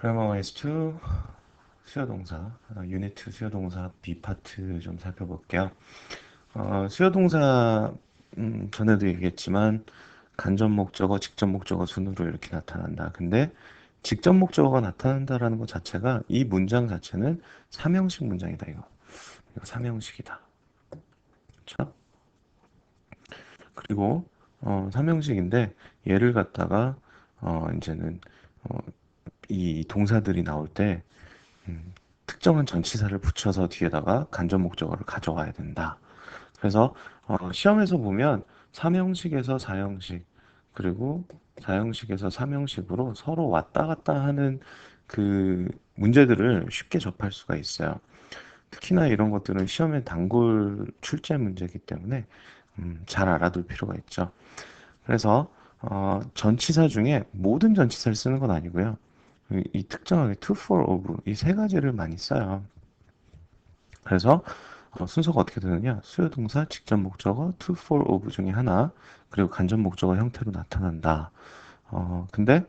그래머 S2 수요동사 2 수요동사 B 파트 좀 살펴볼게요. 어, 수요동사 음, 전에도 얘기했지만 간접 목적어, 직접 목적어 순으로 이렇게 나타난다. 근데 직접 목적어가 나타난다라는 것 자체가 이 문장 자체는 삼형식 문장이다 이거. 이거 삼형식이다. 그렇죠? 그리고 어, 삼형식인데 얘를 갖다가 어, 이제는 어, 이 동사들이 나올 때 음, 특정한 전치사를 붙여서 뒤에다가 간접 목적어를 가져와야 된다. 그래서 어, 시험에서 보면 삼형식에서 사형식 그리고 사형식에서 삼형식으로 서로 왔다 갔다 하는 그 문제들을 쉽게 접할 수가 있어요. 특히나 이런 것들은 시험에 단골 출제 문제이기 때문에 음, 잘 알아둘 필요가 있죠. 그래서 어, 전치사 중에 모든 전치사를 쓰는 건 아니고요. 이, 이 특정하게 to, for, of 이 세 가지를 많이 써요. 그래서 어, 순서가 어떻게 되느냐? 수요 동사, 직접 목적어, to, for, of 중에 하나, 그리고 간접 목적어 형태로 나타난다. 어, 근데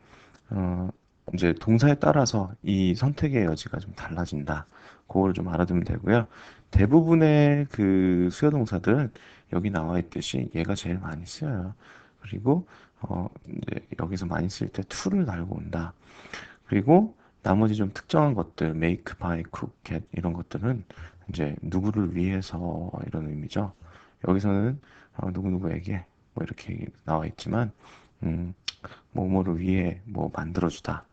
어, 이제 동사에 따라서 이 선택의 여지가 좀 달라진다. 그걸 좀 알아두면 되고요. 대부분의 그 수요 동사들은 여기 나와 있듯이 얘가 제일 많이 쓰여요. 그리고 어, 이제 여기서 많이 쓸 때 to를 달고 온다. 그리고 나머지 좀 특정한 것들, make, buy, cook, get 이런 것들은 이제 누구를 위해서 이런 의미죠. 여기서는 어, 누구누구에게 뭐 이렇게 나와 있지만 음, 뭐뭐를 위해 뭐 만들어주다,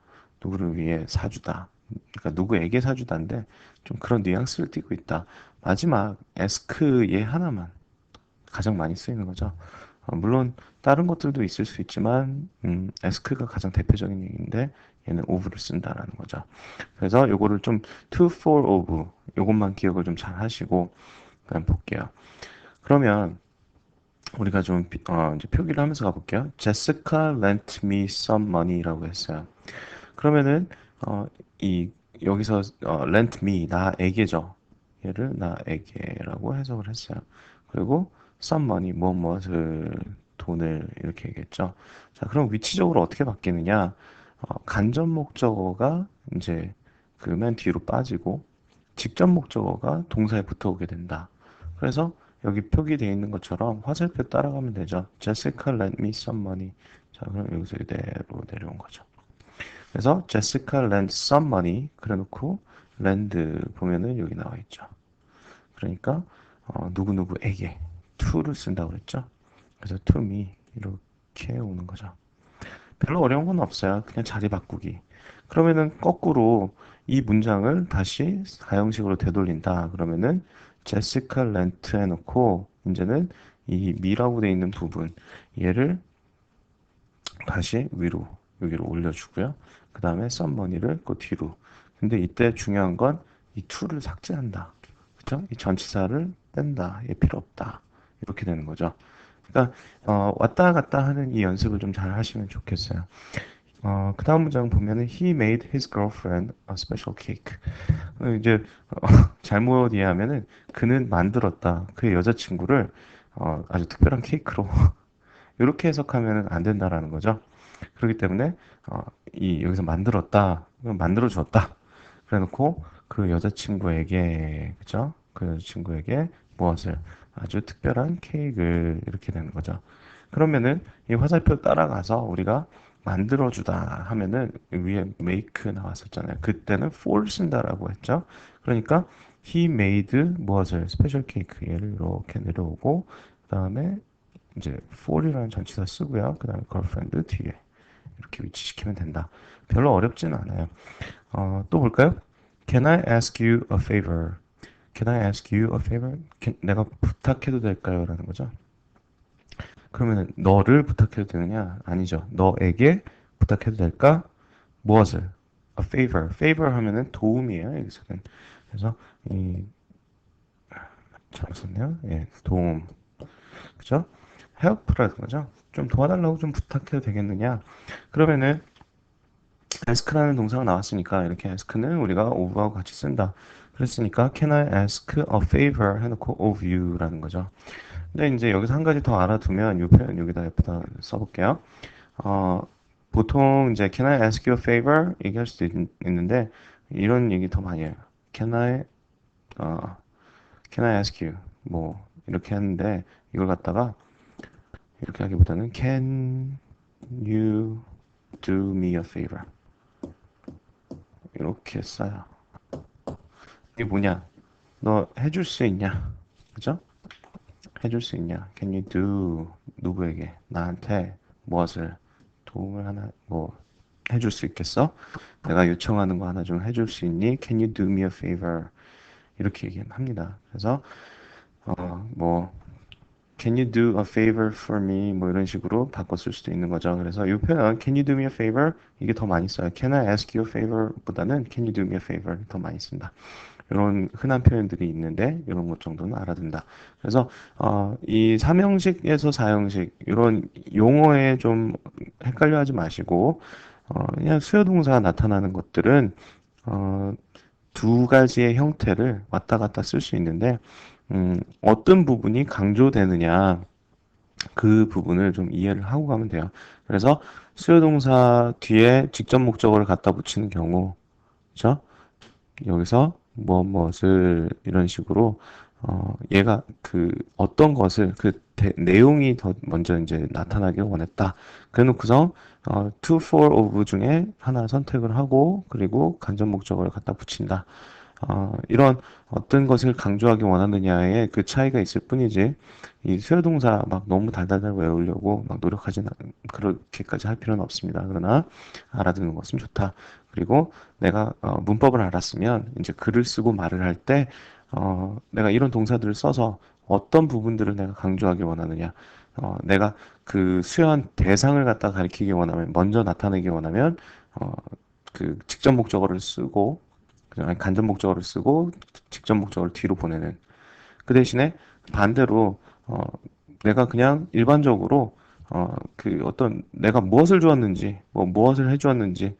누구를 위해 사주다. 그러니까 누구에게 사주다인데 좀 그런 뉘앙스를 띠고 있다. 마지막 ask 얘 하나만 가장 많이 쓰이는 거죠. 어, 물론 다른 것들도 있을 수 있지만 음, ask가 가장 대표적인 얘기인데 얘는 of를 쓴다라는 거죠. 그래서 요거를 좀 to, for, of 요것만 기억을 좀 잘 하시고 그냥 볼게요. 그러면 우리가 좀 어, 이제 표기를 하면서 가볼게요. Jessica lent me some money라고 했어요. 그러면은 어, 이 여기서 어, lent me 나에게죠. 얘를 나에게라고 해석을 했어요. 그리고 some money 뭐 무엇을 돈을 이렇게 얘기했죠. 자, 그럼 위치적으로 어떻게 바뀌느냐? 어, 간접 목적어가 이제 그 맨 뒤로 빠지고 직접 목적어가 동사에 붙어오게 된다. 그래서 여기 표기되어 있는 것처럼 화살표 따라가면 되죠. Jessica lent me some money. 자, 그럼 여기서 이대로 내려온 거죠. 그래서 Jessica lent some money 그래놓고 lend 보면은 여기 나와 있죠. 그러니까 어, 누구누구에게 to를 쓴다고 그랬죠. 그래서 to me 이렇게 오는 거죠. 별로 어려운 건 없어요. 그냥 자리 바꾸기. 그러면은 거꾸로 이 문장을 다시 사형식으로 되돌린다. 그러면은 제시카 렌트 해놓고 이제는 이 미라고 돼 있는 부분 얘를 다시 위로 여기로 올려주고요. 그 다음에 썸머니를 그 뒤로. 근데 이때 중요한 건이 to를 삭제한다. 그죠? 이 전치사를 뺀다. 얘 필요 없다. 이렇게 되는 거죠. 그러니까 어, 왔다 갔다 하는 이 연습을 좀 잘 하시면 좋겠어요. 어, 그 다음 문장 보면은 He made his girlfriend a special cake. 어, 이제 어, 잘못 이해하면은 그는 만들었다. 그의 여자친구를 어, 아주 특별한 케이크로 이렇게 해석하면은 안 된다라는 거죠. 그렇기 때문에 어, 이 여기서 만들었다, 만들어 주었다. 그래놓고 그 여자친구에게 그죠? 그 여자친구에게 무엇을 아주 특별한 케이크를 이렇게 되는 거죠. 그러면은 이 화살표 따라가서 우리가 만들어주다 하면은 위에 make 나왔었잖아요. 그때는 for 쓴다라고 했죠. 그러니까 he made 무엇을 스페셜 케이크 얘를 이렇게 내려오고 그 다음에 이제 for이라는 전치사 쓰고요. 그 다음에 girlfriend 뒤에 이렇게 위치시키면 된다. 별로 어렵진 않아요. 어, 또 볼까요? Can I ask you a favor? Can I ask you a favor? Can- 내가 부탁해도 될까요? 라는 거죠. 그러면 너를 부탁해도 되느냐? 아니죠. 너에게 부탁해도 될까? 무엇을? A favor. favor 하면은 도움이에요. 여기서는. 그래서 이잘 썼네요. 예, 도움. 그죠? help라는 거죠. 좀 도와달라고 좀 부탁해도 되겠느냐? 그러면은 ask라는 동사가 나왔으니까 이렇게 ask는 우리가 of하고 같이 쓴다. 그랬으니까 can I ask a favor 해놓고 of you라는 거죠. 근데 이제 여기서 한 가지 더 알아두면 이 표현 여기다 옆에다 써볼게요. 어, 보통 이제 Can I ask you a favor 얘기할 수도 있, 는데 이런 얘기 더 많이 해요. Can I 어, Can I ask you 뭐 이렇게 하는데 이걸 갖다가 이렇게 하기보다는 Can you do me a favor 이렇게 써요. 이게 뭐냐? 너 해줄 수 있냐? 그죠? 해줄 수 있냐? Can you do 누구에게 나한테 무엇을 도움을 하나 뭐 해줄 수 있겠어? 내가 요청하는 거 하나 좀 해줄 수 있니? Can you do me a favor? 이렇게 얘기합니다. 그래서 어뭐 Can you do a favor for me? 뭐 이런 식으로 쓸 수도 있는 거죠. 그래서 이 표현 Can you do me a favor? 이게 더 많이 써요. Can I ask you a favor? 보다는 Can you do me a favor? 더 많이 씁니다. 이런 흔한 표현들이 있는데 이런 것 정도는 알아둔다. 그래서 어, 이 삼형식에서 사형식 이런 용어에 좀 헷갈려하지 마시고 어, 그냥 수요 동사가 나타나는 것들은 어, 두 가지의 형태를 왔다 갔다 쓸 수 있는데 음, 어떤 부분이 강조되느냐 그 부분을 좀 이해를 하고 가면 돼요. 그래서 수요 동사 뒤에 직접 목적어를 갖다 붙이는 경우, 그죠? 여기서 뭐 무엇을 이런 식으로 어, 얘가 그 어떤 것을 그 대, 내용이 더 먼저 이제 나타나길 원했다. 그래놓고서 어, to, for, of 중에 하나 선택을 하고 그리고 간접 목적어를 갖다 붙인다. 어, 이런 어떤 것을 강조하기 원하느냐에 그 차이가 있을 뿐이지 이 수요 동사 막 너무 달달달 외우려고 막 노력하지는 그렇게까지 할 필요는 없습니다. 그러나 알아두는 것은 좋다. 그리고 내가 어, 문법을 알았으면 이제 글을 쓰고 말을 할 때 어, 내가 이런 동사들을 써서 어떤 부분들을 내가 강조하기 원하느냐. 어, 내가 그 수요한 대상을 갖다 가리키기 원하면 먼저 나타내기 원하면 어, 그 직접 목적어를 쓰고 그다음에 간접 목적어를 쓰고 직접 목적어를 뒤로 보내는. 그 대신에 반대로 어, 내가 그냥 일반적으로 어, 그 어떤 내가 무엇을 주었는지 뭐 무엇을 해주었는지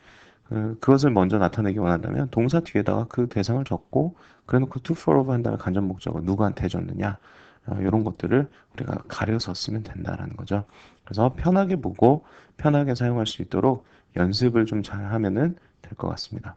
그, 그것을 먼저 나타내기 원한다면 동사 뒤에다가 그 대상을 적고 그래놓고 to follow 한 다음에 간접 목적어 누구한테 해줬느냐 어, 이런 것들을 우리가 가려서 쓰면 된다라는 거죠. 그래서 편하게 보고 편하게 사용할 수 있도록 연습을 좀 잘 하면은 될 것 같습니다.